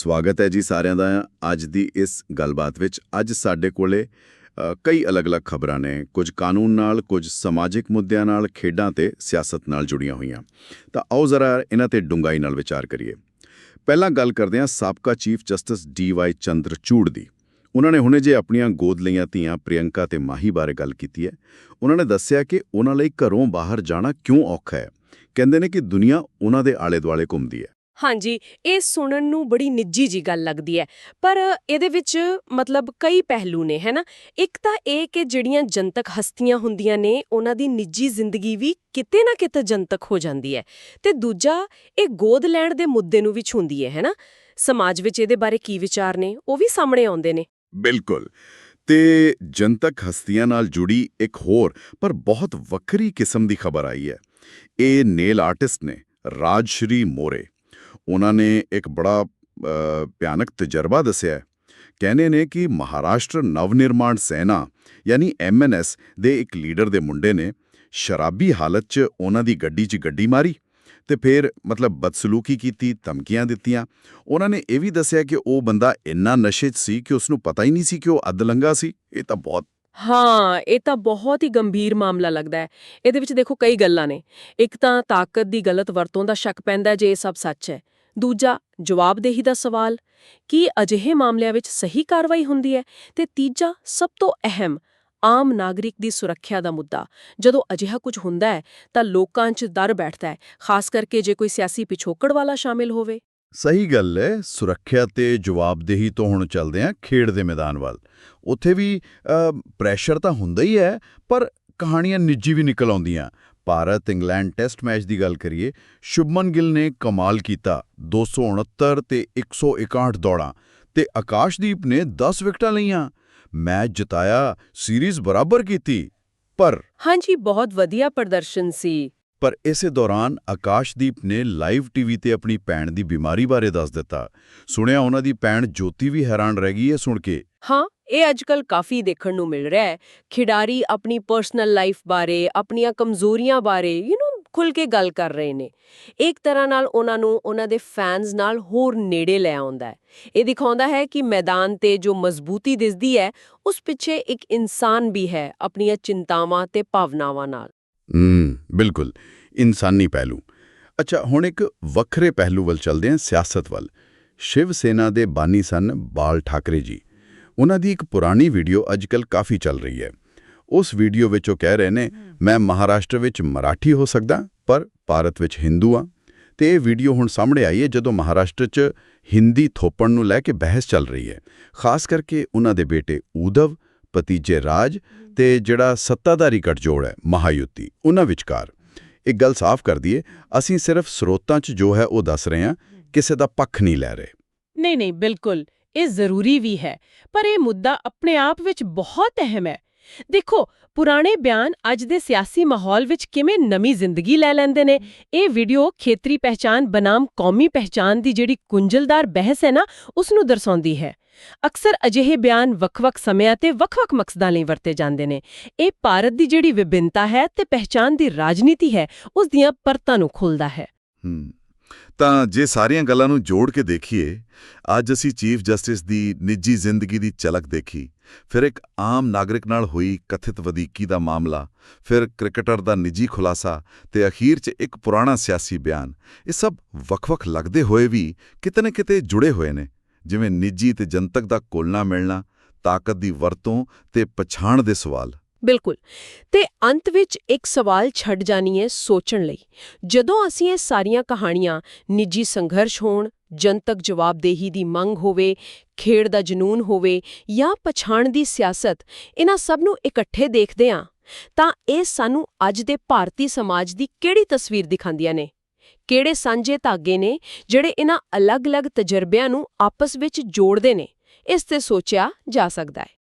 ਸਵਾਗਤ ਹੈ ਜੀ ਸਾਰਿਆਂ ਦਾ। ਅੱਜ ਦੀ ਇਸ ਗੱਲਬਾਤ ਵਿੱਚ ਅੱਜ ਸਾਡੇ ਕੋਲੇ ਕਈ ਅਲੱਗ-ਅਲੱਗ ਖਬਰਾਂ ਨੇ। ਕੁਝ ਕਾਨੂੰਨ ਨਾਲ, ਕੁਝ ਸਮਾਜਿਕ ਮੁੱਦਿਆਂ ਨਾਲ, ਖੇਡਾਂ ਤੇ ਸਿਆਸਤ ਨਾਲ ਜੁੜੀਆਂ ਹੋਈਆਂ। ਤਾਂ ਆਓ ਜ਼ਰਾ ਇਹਨਾਂ ਤੇ ਡੂੰਘਾਈ ਨਾਲ ਵਿਚਾਰ ਕਰੀਏ। ਪਹਿਲਾਂ ਗੱਲ ਕਰਦੇ ਹਾਂ ਸਾਬਕਾ chief justice D D Y Chandrachud ਦੀ। ਉਹਨਾਂ ਨੇ ਹੁਣੇ ਜੇ ਆਪਣੀਆਂ ਗੋਦ ਲਈਆਂ ਧੀਆਂ ਪ੍ਰਿਯੰਕਾ ਤੇ ਮਾਹੀ ਬਾਰੇ ਗੱਲ ਕੀਤੀ ਹੈ। ਉਹਨਾਂ ਨੇ ਦੱਸਿਆ ਕਿ ਉਹਨਾਂ ਲਈ ਘਰੋਂ ਬਾਹਰ ਜਾਣਾ ਕਿਉਂ ਔਖਾ ਹੈ? ਕਹਿੰਦੇ ਨੇ ਕਿ ਦੁਨੀਆ ਉਹਨਾਂ ਦੇ ਆਲੇ-ਦੁਆਲੇ ਘੁੰਮਦੀ ਹੈ। ਹਾਂਜੀ, ਇਹ ਸੁਣਨ ਨੂੰ ਬੜੀ ਨਿੱਜੀ ਜੀ ਗੱਲ ਲੱਗਦੀ ਹੈ। ਪਰ ਇਹਦੇ ਵਿੱਚ ਮਤਲਬ ਕਈ ਪਹਿਲੂ ਨੇ ਹੈਨਾ ਇੱਕ ਤਾਂ ਇਹ ਕਿ ਜਿਹੜੀਆਂ ਜਨਤਕ ਹਸਤੀਆਂ ਹੁੰਦੀਆਂ ਨੇ, ਉਹਨਾਂ ਦੀ ਨਿੱਜੀ ਜ਼ਿੰਦਗੀ ਵੀ ਕਿਤੇ ਨਾ ਕਿਤੇ ਜਨਤਕ ਹੋ ਜਾਂਦੀ ਹੈ। ਤੇ ਦੂਜਾ, ਇਹ ਗੋਦ ਲੈਣ ਦੇ ਮੁੱਦੇ ਨੂੰ ਵੀ ਛੂੰਦੀ ਹੈ ਹੈਨਾ ਸਮਾਜ ਵਿੱਚ ਇਹਦੇ ਬਾਰੇ ਕੀ ਵਿਚਾਰ ਨੇ? ਉਹ ਵੀ ਸਾਹਮਣੇ ਆਉਂਦੇ ਨੇ। ਬਿਲਕੁਲ। ਤੇ ਜਨਤਕ ਹਸਤੀਆਂ ਨਾਲ ਜੁੜੀ ਇੱਕ ਹੋਰ, ਪਰ ਬਹੁਤ ਵੱਖਰੀ ਕਿਸਮ ਦੀ ਖਬਰ ਆਈ ਹੈ। ਇਹ ਨੇਲ ਆਰਟਿਸਟ ਨੇ, ਰਾਜਸ਼੍ਰੀ ਮੋਰੇ। ਉਹਨਾਂ ਨੇ ਇੱਕ ਬੜਾ ਭਿਆਨਕ ਤਜਰਬਾ ਦੱਸਿਆ ਕਹਿੰਦੇ ਨੇ ਕਿ ਮਹਾਰਾਸ਼ਟਰ ਨਵ ਨਿਰਮਾਣ ਸੈਨਾ ਯਾਨੀ ਐਮਐਨਐਸ ਦੇ ਇੱਕ ਲੀਡਰ ਦੇ ਮੁੰਡੇ ਨੇ ਸ਼ਰਾਬੀ ਹਾਲਤ 'ਚ ਉਹਨਾਂ ਦੀ ਗੱਡੀ 'ਚ ਗੱਡੀ ਮਾਰੀ ਤੇ ਫਿਰ ਮਤਲਬ ਬਦਸਲੂਕੀ ਕੀਤੀ, ਧਮਕੀਆਂ ਦਿੱਤੀਆਂ। ਉਹਨਾਂ ਨੇ ਇਹ ਵੀ ਦੱਸਿਆ ਕਿ ਉਹ ਬੰਦਾ ਇੰਨਾ ਨਸ਼ੇ 'ਚ ਸੀ ਕਿ ਉਸ ਨੂੰ ਪਤਾ ਹੀ ਨਹੀਂ ਸੀ ਕਿ ਉਹ ਅਧਲੰਗਾ ਸੀ। ਇਹ ਤਾਂ ਬਹੁਤ ਹਾਂ, ਇਹ ਤਾਂ ਬਹੁਤ ਹੀ ਗੰਭੀਰ ਮਾਮਲਾ ਲੱਗਦਾ ਹੈ। ਇਹਦੇ ਵਿੱਚ ਦੇਖੋ ਕਈ ਗੱਲਾਂ ਨੇ। ਇੱਕ ਤਾਂ ਤਾਕਤ ਦੀ ਗਲਤ ਵਰਤੋਂ ਦਾ ਸ਼ੱਕ ਪੈਂਦਾ ਜੇ ਇਹ ਸਭ ਸੱਚ ਹੈ। ਦੂਜਾ, ਜਵਾਬਦੇਹੀ ਦਾ ਸਵਾਲ, ਕੀ ਅਜਿਹੇ ਮਾਮਲਿਆਂ ਵਿੱਚ ਸਹੀ ਕਾਰਵਾਈ ਹੁੰਦੀ ਹੈ? ਤੇ ਤੀਜਾ, ਸਭ ਤੋਂ ਅਹਿਮ, ਆਮ ਨਾਗਰਿਕ ਦੀ ਸੁਰੱਖਿਆ ਦਾ ਮੁੱਦਾ। ਜਦੋਂ ਅਜਿਹਾ ਕੁਝ ਹੁੰਦਾ ਹੈ, ਤਾਂ ਲੋਕਾਂ 'ਚ ਡਰ ਬੈਠਦਾ ਹੈ, ਖਾਸ ਕਰਕੇ ਜੇ ਕੋਈ ਸਿਆਸੀ ਪਿਛੋਕੜ ਵਾਲਾ ਸ਼ਾਮਿਲ ਹੋਵੇ। ਸਹੀ ਗੱਲ ਹੈ, ਸੁਰੱਖਿਆ ਤੇ ਜਵਾਬਦੇਹੀ ਤੋਂ ਹੁਣ ਚੱਲਦੇ ਹਾਂ ਖੇਡ ਦੇ ਮੈਦਾਨ ਵੱਲ। ਉੱਥੇ ਵੀ ਪ੍ਰੈਸ਼ਰ ਤਾਂ ਹੁੰਦਾ ਹੀ ਹੈ, ਪਰ ਕਹਾਣੀਆਂ ਨਿੱਜੀ ਵੀ ਨਿਕਲ ਆਉਂਦੀਆਂ। ਭਾਰਤ ਇੰਗਲੈਂਡ ਟੈਸਟ ਮੈਚ ਦੀ ਗੱਲ ਕਰੀਏ, ਸ਼ੁਭਮਨ ਗਿੱਲ ਨੇ ਕਮਾਲ ਕੀਤਾ 269 ਤੇ 161 ਦੌੜਾਂ ਤੇ ਆਕਾਸ਼ਦੀਪ ਨੇ 10 ਵਿਕਟਾਂ ਲਈਆਂ। ਮੈਚ ਜਿਤਾਇਆ, ਸੀਰੀਜ਼ ਬਰਾਬਰ ਕੀਤੀ, ਪਰ ਹਾਂਜੀ, ਬਹੁਤ ਵਧੀਆ ਪ੍ਰਦਰਸ਼ਨ ਸੀ। ਪਰ ਇਸੇ ਦੌਰਾਨ ਆਕਾਸ਼ਦੀਪ ਨੇ ਲਾਈਵ ਟੀਵੀ ਤੇ ਆਪਣੀ ਭੈਣ ਦੀ ਬਿਮਾਰੀ ਬਾਰੇ ਦੱਸ ਦਿੱਤਾ। ਸੁਣਿਆ ਉਹਨਾਂ ਦੀ ਭੈਣ ਜੋਤੀ ਵੀ ਹੈਰਾਨ ਰਹਿ ਗਈ ਹੈ ਸੁਣ ਕੇ। ਹਾਂ, ਇਹ ਅੱਜਕੱਲ ਕਾਫੀ ਦੇਖਣ ਨੂੰ ਮਿਲ ਰਿਹਾ ਹੈ। ਖਿਡਾਰੀ ਆਪਣੀ ਪਰਸਨਲ ਲਾਈਫ ਬਾਰੇ, ਆਪਣੀਆਂ ਕਮਜ਼ੋਰੀਆਂ ਬਾਰੇ ਯੂ نو ਖੁੱਲ ਕੇ ਗੱਲ ਕਰ ਰਹੇ ਨੇ। ਇੱਕ ਤਰ੍ਹਾਂ ਨਾਲ ਉਹਨਾਂ ਨੂੰ ਉਹਨਾਂ ਦੇ ਫੈਨਸ ਨਾਲ ਹੋਰ ਨੇੜੇ ਲੈ ਆਉਂਦਾ ਹੈ। ਇਹ ਦਿਖਾਉਂਦਾ ਹੈ ਕਿ ਮੈਦਾਨ ਤੇ ਜੋ ਮਜ਼ਬੂਤੀ ਦਿਸਦੀ ਹੈ, ਉਸ ਪਿੱਛੇ ਇੱਕ ਇਨਸਾਨ ਵੀ ਹੈ ਆਪਣੀਆਂ ਚਿੰਤਾਵਾਂ ਤੇ ਭਾਵਨਾਵਾਂ ਨਾਲ। ਹੂੰ, ਬਿਲਕੁਲ। ਇਨਸਾਨੀ ਪਹਿਲੂ। ਅੱਛਾ, ਹੁਣ ਇੱਕ ਵੱਖਰੇ ਪਹਿਲੂ ਵੱਲ ਚੱਲਦੇ ਹਾਂ, ਸਿਆਸਤ ਵੱਲ। ਸ਼ਿਵ ਸੈਨਾ ਦੇ ਬਾਨੀ ਸਨ ਬਾਲ ਠਾਕਰੇ ਜੀ। ਉਹਨਾਂ ਦੀ ਇੱਕ ਪੁਰਾਣੀ ਵੀਡੀਓ ਅੱਜਕੱਲ ਕਾਫੀ ਚੱਲ ਰਹੀ ਹੈ। ਉਸ ਵੀਡੀਓ ਵਿੱਚ ਉਹ ਕਹਿ ਰਹੇ ਨੇ, ਮੈਂ ਮਹਾਰਾਸ਼ਟਰ ਵਿੱਚ ਮਰਾਠੀ ਹੋ ਸਕਦਾ, ਪਰ ਭਾਰਤ ਵਿੱਚ ਹਿੰਦੂ ਹਾਂ। ਤੇ ਇਹ ਵੀਡੀਓ ਹੁਣ ਸਾਹਮਣੇ ਆਈ ਹੈ, ਜਦੋਂ ਮਹਾਰਾਸ਼ਟਰ 'ਚ ਹਿੰਦੀ ਥੋਪਣ ਨੂੰ ਲੈ ਕੇ ਬਹਿਸ ਚੱਲ ਰਹੀ ਹੈ। ਖਾਸ ਕਰਕੇ ਉਹਨਾਂ ਦੇ ਬੇਟੇ ਊਧਵ ਭਤੀਜੇ ਰਾਜ ਤੇ ਜਿਹੜਾ ਸੱਤਾਧਾਰੀ ਗਠਜੋੜ ਹੈ, ਮਹਾਯੁਤੀ, ਉਹਨਾਂ ਵਿਚਕਾਰ। ਇੱਕ ਗੱਲ ਸਾਫ਼ ਕਰ ਦਈਏ, ਅਸੀਂ ਸਿਰਫ ਸਰੋਤਾਂ 'ਚ ਜੋ ਹੈ ਉਹ ਦੱਸ ਰਹੇ ਹਾਂ, ਕਿਸੇ ਦਾ ਪੱਖ ਨਹੀਂ ਲੈ ਰਹੇ। ਨਹੀਂ ਨਹੀਂ, ਬਿਲਕੁਲ, ਇਹ ਜ਼ਰੂਰੀ ਵੀ ਹੈ, ਪਰ ਇਹ ਮੁੱਦਾ ਆਪਣੇ ਆਪ ਵਿੱਚ ਬਹੁਤ ਅਹਿਮ ਹੈ। ਦੇਖੋ, ਪੁਰਾਣੇ ਬਿਆਨ ਅੱਜ ਦੇ ਸਿਆਸੀ ਮਾਹੌਲ ਵਿੱਚ ਕਿਵੇਂ ਨਵੀਂ ਜ਼ਿੰਦਗੀ ਲੈ ਲੈਂਦੇ ਨੇ, ਇਹ ਵੀਡੀਓ ਖੇਤਰੀ ਪਹਿਚਾਨ ਬਨਾਮ ਕੌਮੀ ਪਹਿਚਾਨ ਦੀ ਜਿਹੜੀ ਕੁੰਜਲਦਾਰ ਬਹਿਸ ਹੈ ਨਾ ਉਸ ਨੂੰ ਦਰਸਾਉਂਦੀ ਹੈ। ਅਕਸਰ ਅਜਿਹੇ ਬਿਆਨ ਵੱਖ-ਵੱਖ ਸਮਿਆਂ ਤੇ ਵੱਖ-ਵੱਖ ਮਕਸਦਾਂ ਲਈ ਵਰਤੇ ਜਾਂਦੇ ਨੇ। ਇਹ ਭਾਰਤ ਦੀ ਜਿਹੜੀ ਵਿਭਿੰਨਤਾ ਹੈ ਤੇ ਪਹਿਚਾਨ ਦੀ ਰਾਜਨੀਤੀ ਹੈ, ਉਸ ਦੀਆਂ ਪਰਤਾਂ ਨੂੰ ਖੋਲਦਾ ਹੈ। ਤਾਂ ਜੇ ਸਾਰੀਆਂ ਗੱਲਾਂ ਨੂੰ ਜੋੜ ਕੇ ਦੇਖੀਏ, ਅੱਜ ਅਸੀਂ ਚੀਫ ਜਸਟਿਸ ਦੀ ਨਿੱਜੀ ਜ਼ਿੰਦਗੀ ਦੀ ਝਲਕ ਦੇਖੀ। ਫਿਰ ਇੱਕ ਆਮ ਨਾਗਰਿਕ ਨਾਲ ਹੋਈ ਕਥਿਤ ਵਧੀਕੀ ਦਾ ਮਾਮਲਾ, ਫਿਰ ਕ੍ਰਿਕਟਰ ਦਾ ਨਿੱਜੀ ਖੁਲਾਸਾ ਤੇ ਅਖੀਰ 'ਚ ਇੱਕ ਪੁਰਾਣਾ ਸਿਆਸੀ ਬਿਆਨ। ਇਹ ਸਭ ਵੱਖ-ਵੱਖ ਲੱਗਦੇ ਹੋਏ ਵੀ ਕਿਤੇ ਨਾ ਕਿਤੇ ਜੁੜੇ ਹੋਏ ਨੇ। ਜਿਵੇਂ ਨਿੱਜੀ ਤੇ ਜਨਤਕ ਦਾ ਕੋਲਣਾ ਮਿਲਣਾ, ਤਾਕਤ ਦੀ ਵਰਤੋਂ ਤੇ ਪਛਾਣ ਦੇ ਸਵਾਲ। ਬਿਲਕੁਲ। ਤੇ ਅੰਤ ਵਿੱਚ ਇੱਕ ਸਵਾਲ ਛੱਡ ਜਾਣੀ ਹੈ ਸੋਚਣ ਲਈ। ਜਦੋਂ ਅਸੀਂ ਇਹ ਸਾਰੀਆਂ ਕਹਾਣੀਆਂ ਨਿੱਜੀ ਸੰਘਰਸ਼ ਹੋਣ, ਜਨਤਕ ਜਵਾਬਦੇਹੀ ਦੀ ਮੰਗ ਹੋਵੇ, ਖੇਡ ਦਾ ਜਨੂਨ ਹੋਵੇ ਜਾਂ ਪਛਾਣ ਦੀ ਸਿਆਸਤ, ਇਹਨਾਂ ਸਭ ਨੂੰ ਇਕੱਠੇ ਦੇਖਦੇ ਹਾਂ, ਤਾਂ ਇਹ ਸਾਨੂੰ ਅੱਜ ਦੇ ਭਾਰਤੀ ਸਮਾਜ ਦੀ ਕਿਹੜੀ ਤਸਵੀਰ ਦਿਖਾਉਂਦੀਆਂ ਨੇ? ਕਿਹੜੇ ਸਾਂਝੇ ਧਾਗੇ ਨੇ, ਜਿਹੜੇ ਇਹਨਾਂ ਅਲੱਗ-ਅਲੱਗ ਤਜਰਬਿਆਂ ਨੂੰ ਆਪਸ ਵਿੱਚ ਜੋੜਦੇ ਨੇ, ਇਸ ਤੇ ਸੋਚਿਆ ਜਾ ਸਕਦਾ ਹੈ।